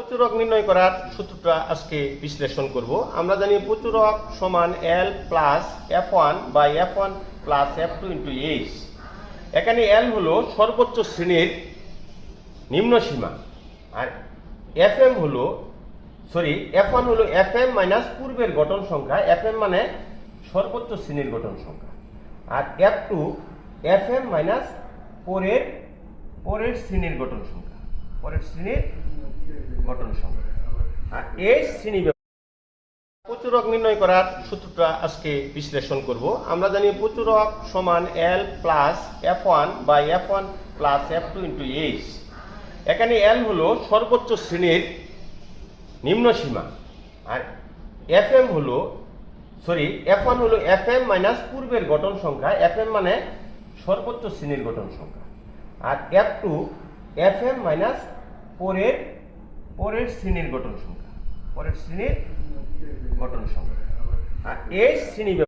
প্রচুরক নির্ণয় করার সূত্রটা আজকে বিশ্লেষণ করব। আমরা জানি প্রচুরক সমান এল প্লাস এফ ওয়ান বা F one plus F two into H এখানে এল হলো সর্বোচ্চ শ্রেণির নিম্ন সীমা, আর এফ এম হলো সরি এফ ওয়ান হলো এফ এম মাইনাস পূর্বের গঠন সংখ্যা। এফ এম মানে সর্বোচ্চ শ্রেণির গঠন সংখ্যা, আর F two F M minus পরের পরের শ্রেণির গঠন সংখ্যা, পরের শ্রেণির সংখ্যা আর এই শ্রেণি প্রচুরক নির্ণয় করার সূত্রটা আজকে বিশ্লেষণ করব। আমরা জানি প্রচুরক সমান L plus F one by F one plus F two into H এখানে এল হলো সর্বোচ্চ শ্রেণির নিম্ন সীমা, আর এফ এম হলো সরি এফ ওয়ান হলো এফ এম মাইনাস পূর্বের গঠন সংখ্যা। এফ এম মানে সর্বোচ্চ শ্রেণির গঠন সংখ্যা। আর F two F M minus পরের পরের শ্রেণির গঠন সংখ্যা। পরের শ্রেণির গঠন সংখ্যা। আর এই শ্রেণি